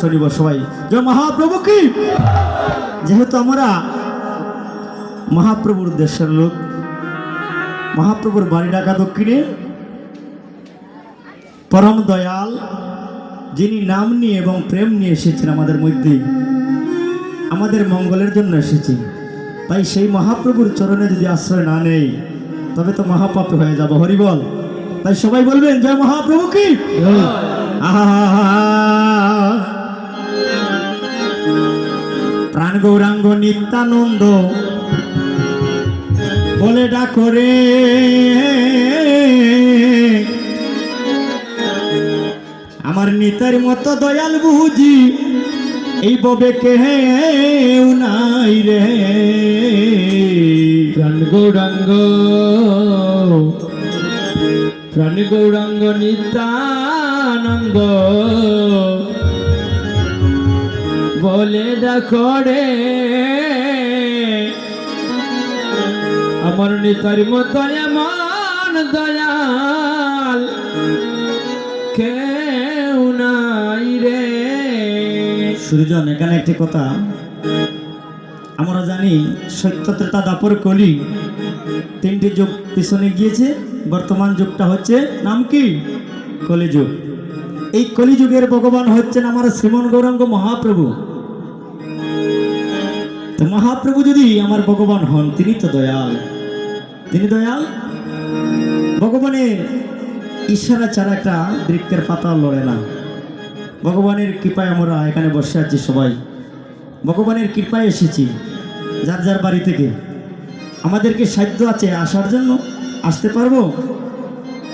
শনিব সবাই। যে মহাপ্রভু কি? যেহেতু আমরা মহাপ্রভুর দেশের লোক, মহাপ্রভুর বাড়ি ডাকা দক্ষিণে, পরম দয়াল, যিনি নাম নিয়ে এবং প্রেম নিয়ে এসেছেন আমাদের মধ্যে, আমাদের মঙ্গলের জন্য এসেছি তাই সেই মহাপ্রভুর চরণে যদি আশ্রয় না নেই, তবে তো মহাপাপে হয়ে যাব। হরিবল তাই সবাই বলবেন, জয় মহাপ্রভু কি? আহা। প্রাণ গৌরাঙ্গ নিত্যানন্দ। বলে ডাকরে আমার নিতার মতো দয়াল বুঝি এই ববে কেউ নাই রে। প্রাণ গৌরাঙ্গ প্রাণ গৌরাঙ্গ নিত্যানন্দ। বলে ডাকরে আমার নিতার মতো এমন দয়াল কেউ নাই রে। সুরজন, এখানে একটি কথা। আমরা জানি সত্য ত্রেতা দাপর কলি। তিনটি যুগ পিছনে গিয়েছে, বর্তমান যুগটা হচ্ছে নাম কি? কলিযুগ। এই কলিযুগের ভগবান হচ্ছেন আমার শ্রীমন গৌরাঙ্গ মহাপ্রভু। তো মহাপ্রভু যদি আমার ভগবান হন, তিনি তো দয়াল। তিনি দয়াল? ভগবানের ইশারা ছাড়া একটা বৃক্ষের পাতা লড়ে না। ভগবানের কৃপায় আমরা এখানে বসে আছি সবাই। ভগবানের কৃপায় এসেছি, যার যার বাড়ি থেকে। আমাদেরকে সাধ্য আছে আসার জন্য। আসতে পারব?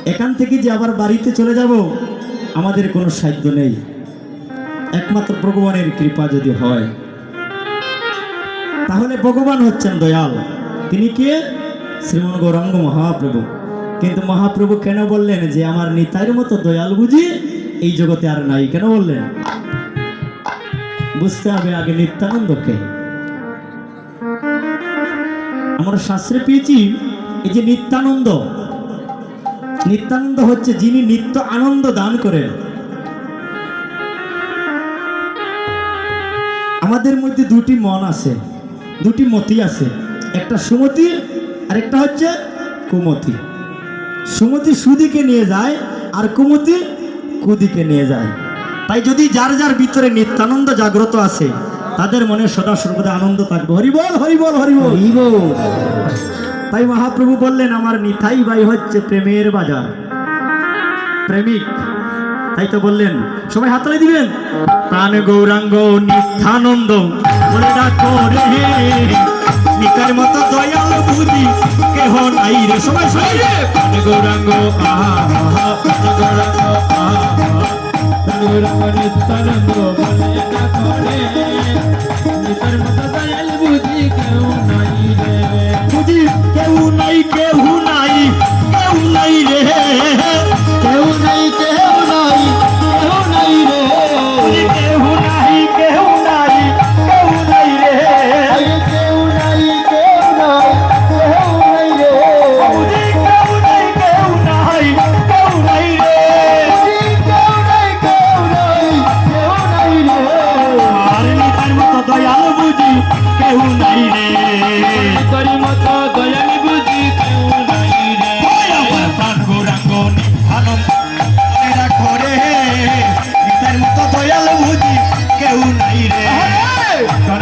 এখান থেকে যে আবার বাড়িতে চলে যাব, আমাদের কোনো সাধ্য নেই। একমাত্র ভগবানের কৃপা যদি হয়। তাহলে ভগবান হচ্ছেন দয়াল। তিনি কে? শ্রীমন গৌরাঙ্গ মহাপ্রভু। কিন্তু মহাপ্রভু কেন বললেন যে আমার নিতাইয়ের মতো দয়াল বুঝি এই জগতে আর নাই? কেন বললেন? বুঝতে হবে আগে নিত্যানন্দকে। আমরা শাস্ত্রে পেয়েছি, এই যে নিত্যানন্দ। নিত্যানন্দ হচ্ছে যিনি নিত্য আনন্দ দান করেন। আমাদের মধ্যে দুটি মন আছে। দুটি মতি আছে। একটা সুমতি আর একটা হচ্ছে কুমতি। সুমতি সুদিকে নিয়ে যায় আর কুমতি কুদিকে নিয়ে যায়। তাই যদি যার যার ভিতরে নিত্যানন্দ জাগ্রত আছে তাদের মনে সদা সর্বদা আনন্দ থাকবে। হরিবল হরিবল হরিবল তাই মহাপ্রভু বললেন আমার নিথাই ভাই হচ্ছে প্রেমের বাজার। প্রেমিক। তাই তো বললেন। সবাই হাতলে দিবেন? প্রাণ গৌরাঙ্গ, নিত্যানন্দ বলে নিকার মতো দয়াল বুঝি কেহ নাই রে। সবাই সবাই প্রাণ প্রাণ গৌরাঙ্গ, আহা নাই রে। নাই কেউ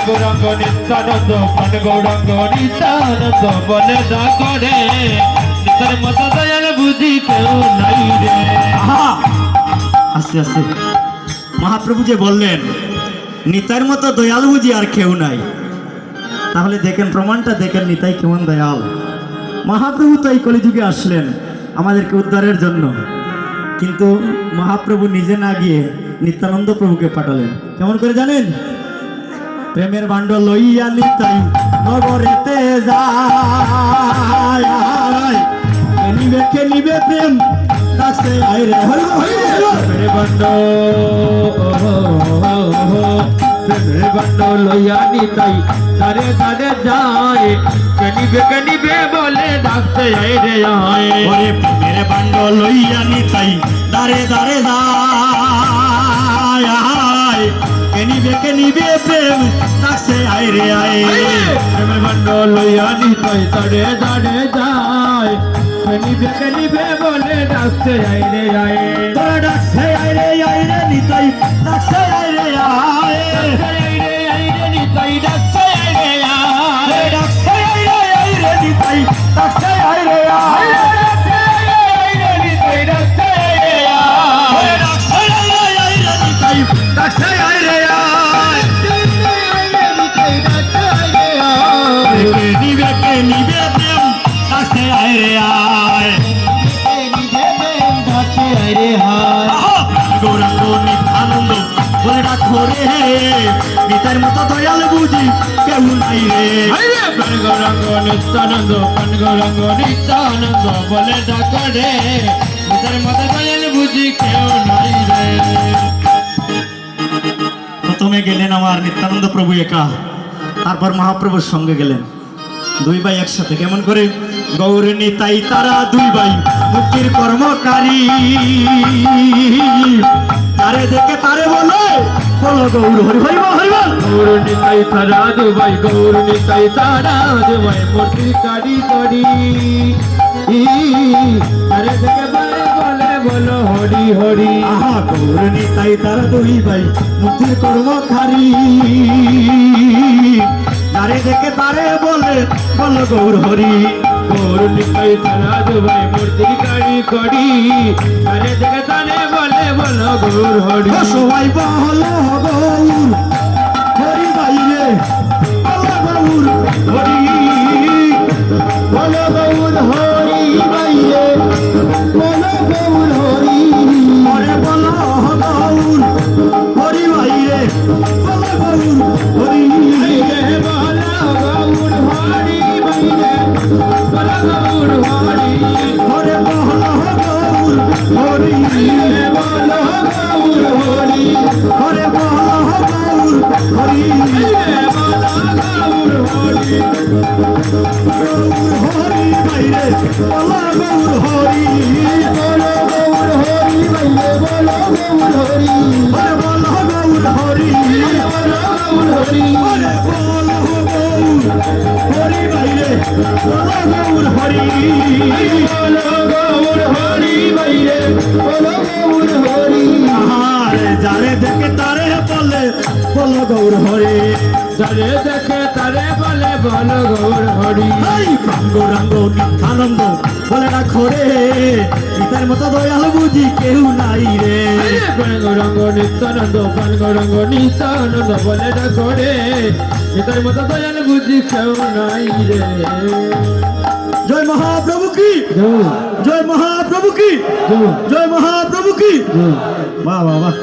গৌরাঙ্গ নিত্যানন্দ প্রাণ গৌরাঙ্গ নিত্যানন্দ বলে ডাকরে তোর মতো দয়াল বুঝি কেউ নাই রে আস্তে আস্তে মহাপ্রভু যে বললেন নিতার মতো দয়াল বুঝি আর কেউ নাই তাহলে দেখেন প্রমাণটা দেখেন নিতাই কেমন দয়াল মহাপ্রভু তো এই কলিযুগে আসলেন আমাদেরকে উদ্ধারের জন্য কিন্তু মহাপ্রভু নিজে না গিয়ে নিত্যানন্দ প্রভুকে পাঠালেন কেমন করে জানেন প্রেমের ভাণ্ড লইয়া নিতাই নগরেতে যায়। কে নিবে প্রেম ডাকছে আইরে। হরি প্রেমের বন্ড প্রেমের বন্ড লইয়া নিতাই তারে তারে যায়। কনিবে কনিবে বলে ডাকতে আয় রে আয়। ওরে প্রেমের ভাণ্ড লইয়া নিতাই দারে দারে যায়। বেকে নিবে প্রেম ডাকছে আয় রে আয় প্রেমের বন্ধ লইয়া নিতাই তারে দাঁড়ে যায়। নিবে কে নিবে বলে ডাকছে আই রে আয় তোরা ডাকছে আয় রে আয় রে নিতাই ডাকছে আয় রে আয় ডাকছে আয়। রে আয় রে নিতাই ডাকছে আয় রে আয়। আহা! গৌরাঙ্গ নিত্যানন্দ বলে রাখো রে। নিতার মতো দয়াল বুঝি কেউ নাই রে। গৌরাঙ্গ নিত্যানন্দ গৌরাঙ্গ নিত্যানন্দ বলে ডাকা রে। তার মাথা দয়াল বুঝি কেউ নাই রে। প্রথমে গেলেন আমার নিত্যানন্দ প্রভু একা তারপর মহাপ্রভুর সঙ্গে গেলেন। দুই ভাই একসাথে কেমন করে? গৌর নিতাই তারা দুই ভাই মুক্তির কর্মকারী। তারে দেখে তারে বলে বলো গৌর হরি হরিব হরিব গৌর নিতাই তারা দুবাই গৌর নিতাই তারা দুবাই মূর্তি কারি করি তারে দেখে বলে বলে বলো হরি হরি। আহা গৌর নিতাই তারা দুই ভাই মুক্তির কর্মকারী। তারে দেখে তারে বলে বলো গৌর হরি। গৌর কই তারা দুবাই মূর্তি কাড়ি কড়ি আরে জগতানে তানে বলে বলো গৌর হরি সবাই বহল গৌর হরি বাইরে বলো গৌর হরি বলো গৌর হরি গৌর হরি বাইরে বলো গৌর হরি বলো গৌর হরি বাইরে বলো গৌর হরি বলে বলো গৌর হরি বলো গৌর হরি বলো গৌর হরি বাইরে বলো গৌর হরি বলো গৌর হরি বাইরে বলো গৌর হরি আরে যারে দেখে তারে বলে বলো গৌর হরি। যারে দেখে তারে বলে বলো গৌর হরি। এই গৌরাঙ্গ নিত্যানন্দ বলে রাখো রে। পিতার মতো দয়াল বুঝি কেউ নাই রে। গৌরঙ্গ নিত্যানন্দ পান গৌরঙ্গ নিত্যানন্দ বলে ডাকো রে। এটার মতো দয়াল বুঝি কেউ নাই রে। জয় মহাপ্রভু কি? জয়। মহাপ্রভু কি? জয়। মহাপ্রভু কি? বাহ বাহ বাহ